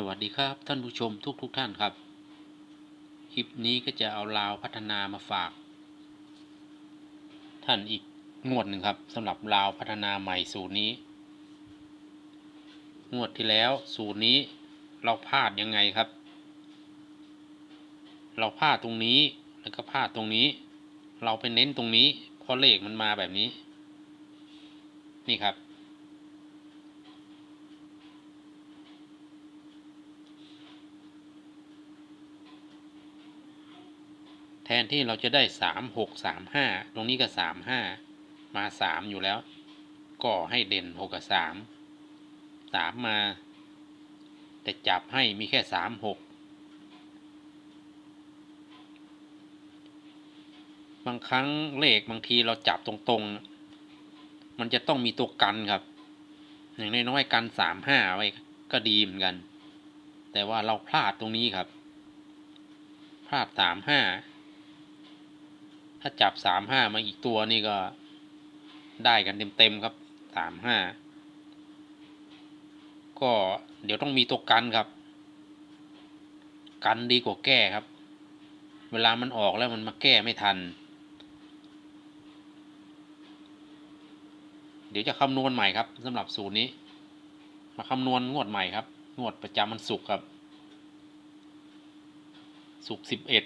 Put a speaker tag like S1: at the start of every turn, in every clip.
S1: สวัสดีครับท่านผู้ชมทุกทุกๆท่านครับ คลิปนี้ก็จะเอาลาวพัฒนามาฝาก ท่านอีกงวดหนึ่งครับสำหรับลาวพัฒนาใหม่สูตรนี้ งวดที่แล้วสูตรนี้เราพลาดยังไงครับ เราพลาดตรงนี้แล้วก็พลาดตรงนี้ เราไปเน้นตรงนี้เพราะเลขมันมาแบบนี้ นี่ครับ แทนที่เราจะได้สามหกสามห้าตรงนี้ก็สามห้ามาสามอยู่แล้ว ก็ให้เด่นหกกับสามสามมา แต่จับให้มีแค่สามหกบางครั้งเลขบางทีเราจับตรงๆ มันจะต้องมีตัวกันครับ อย่างน้อยๆกันสามห้าไว้ก็ดีเหมือนกัน แต่ว่าเราพลาดตรงนี้ครับ พลาดสามห้าาจับสามห้ามาอีกตัวนี่ก็ได้กันเต็มๆครับสามห้าก็เดี๋ยวต้องมีตัวกันครับ กันดีกว่าแก้ครับ เวลามันออกแล้วมันมาแก้ไม่ทัน เดี๋ยวจะคำนวณใหม่ครับสำหรับสูตรนี้ มาคำนวณงวดใหม่ครับ งวดประจำมันศุกครับศุกสิบเอ็ด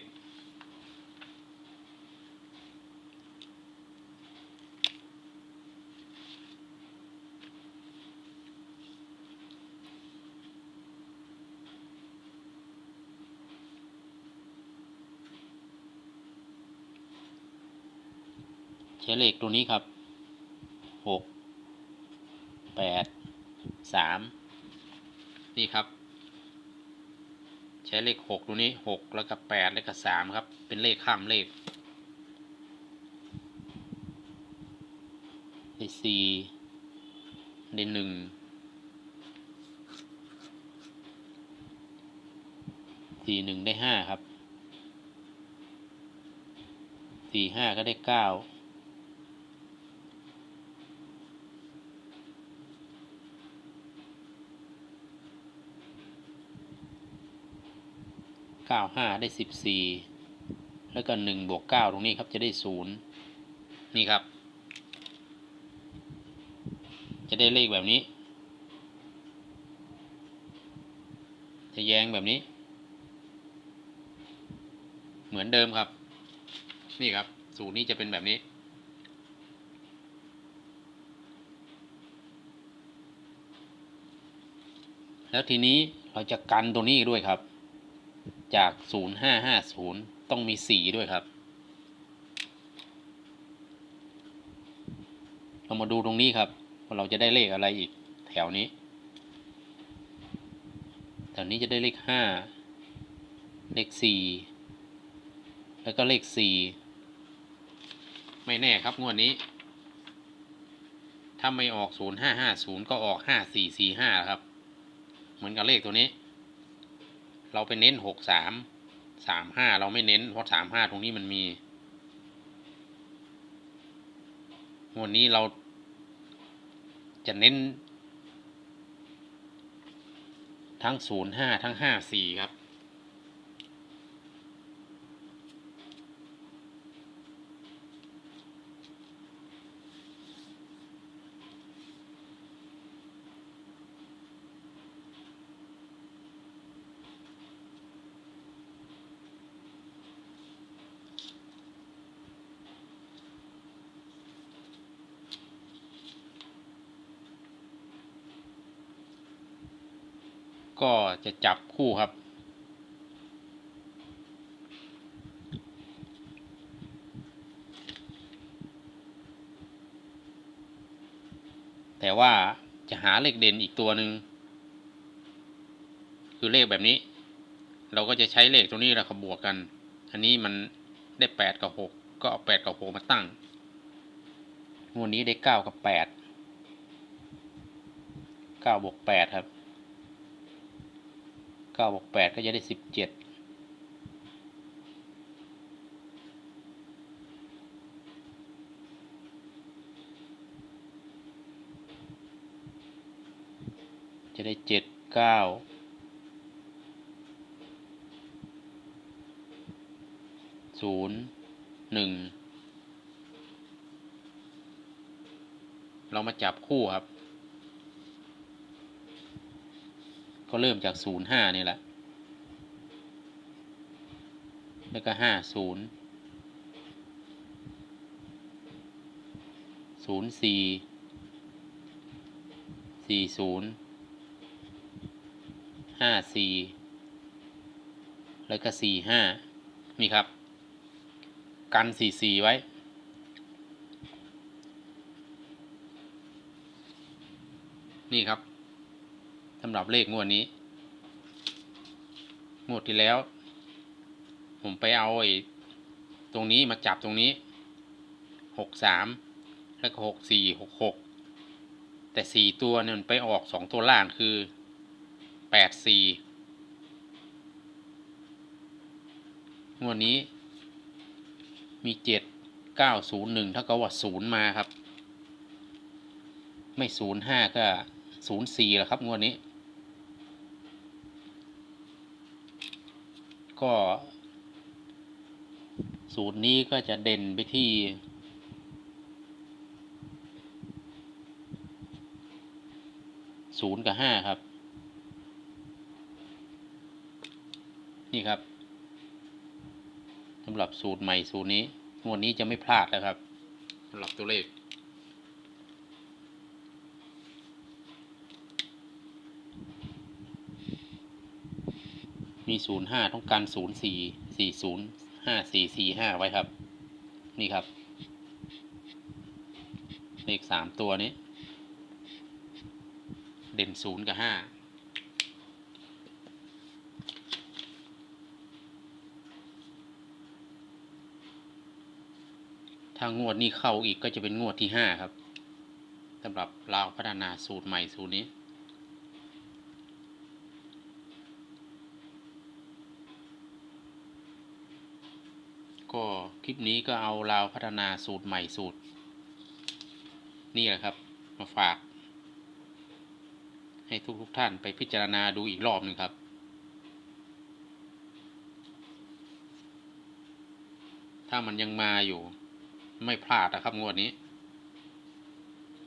S1: ใช้เลขตัวนี้ครับหกแปดสามนี่ครับ ใช้เลขหกตัวนี้หกแล้วก็แปดแล้วก็สามครับ เป็นเลขข้ามเลขได้สี่ได้หนึ่งสี่หนึ่งได้ห้าครับสี่ห้าก็ได้เก้า เก้าห้าได้สิบสี่แล้วก็หนึ่งบวกเก้าตรงนี้ครับจะได้ศูนย์นี่ครับ จะได้เลขแบบนี้ จะแยงแบบนี้ เหมือนเดิมครับ นี่ครับ สูตรนี้จะเป็นแบบนี้แล้วทีนี้เราจะกันตัวนี้ด้วยครับ จาก 0550 ต้องมี 4 ด้วยครับ เรามาดูตรงนี้ครับว่าเราจะได้เลขอะไรอีกแถวนี้ แถวนี้จะได้เลข 5 เลข 4 แล้วก็เลข 4 ไม่แน่ครับงวดนี้ ถ้าไม่ออก 0550 ก็ออก 5445 ครับ เหมือนกับเลขตัวนี้ เราไปเน้นหกสามสามห้าเราไม่เน้น เพราะสามห้าตรงนี้มันมีวันนี้เราจะเน้น ทั้งศูนย์ห้าทั้งห้าสี่ครับ ก็จะจับคู่ครับ แต่ว่าจะหาเลขเด่นอีกตัวหนึ่งคือเลขแบบนี้ เราก็จะใช้เลขตัวนี้แล้วขบวกกัน อันนี้มันได้แปดกับหกก็เอาแปดกับหกมาตั้งงวดนี้ได้เก้ากับแปดเก้าบวกแปดครับ เก้าบวกแปดก็จะได้สิบเจ็ดจะได้เจ็ดเก้าศูนย์หนึ่งเรามาจับคู่ครับ ก็เริ่มจากศูนย์ห้านี่แหละ แล้วก็ห้าศูนย์ศูนย์สี่สี่ศูนย์ห้าสี่แล้วก็สี่ห้านี่ครับ กันสี่สี่ไว้นี่ครับ สำหรับเลขงวดนี้ งวดที่แล้ว ผมไปเอาไอ้ตรงนี้มาจับตรงนี้หกสามแล้วก็หกสี่หกหกแต่สี่ตัวเนี่ยมันไปออกสองตัวล่างคือแปดสี่งวดนี้ มีเจ็ดเก้าศูนย์หนึ่งถ้าก็ว่าศูนย์มาครับ ไม่ศูนย์ห้าก็ศูนย์สี่แล้วครับงวดนี้ ก็ สูตรนี้ก็จะเด่นไปที่ ศูนย์กับห้าครับ นี่ครับสำหรับสูตรใหม่สูตรนี้งวดนี้จะไม่พลาดแล้วครับสำหรับตัวเลข มีศูนย์ห้าต้องการศูนย์สี่สี่ศูนย์ห้าสี่สี่ห้าไว้ครับ นี่ครับ เลขสามตัวนี้ เด่นศูนย์กับห้าถ้างวดนี้เข้าอีกก็จะเป็นงวดที่ห้าครับสำหรับลาพัฒนาสูตรใหม่สูตรนี้ ก็ คลิปนี้ก็เอาลาวพัฒนาสูตรใหม่สูตร นี่แหละครับ มาฝาก ให้ทุกทุกท่านไปพิจารณาดูอีกรอบหนึ่งครับถ้ามันยังมาอยู่ ไม่พลาดนะครับงวดนี้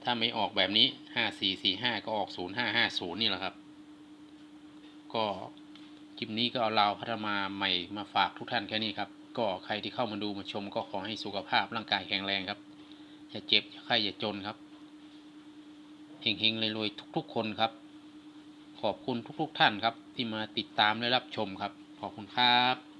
S1: ถ้าไม่ออกแบบนี้ห้าสี่สี่ห้าก็ออกศูนย์ห้าห้าศูนย์นี่แหละครับ ก็คลิปนี้ก็เอาเราพัฒนาใหม่มาฝากทุกท่านแค่นี้ครับ ก็ใครที่เข้ามาดูมาชมก็ขอให้สุขภาพร่างกายแข็งแรงครับ อย่าเจ็บอย่าไข้อย่าจนครับเฮงๆรวยๆทุก ๆ คนครับ ขอบคุณทุก ๆ ท่านครับ ที่มาติดตามและรับชมครับ ขอบคุณครับ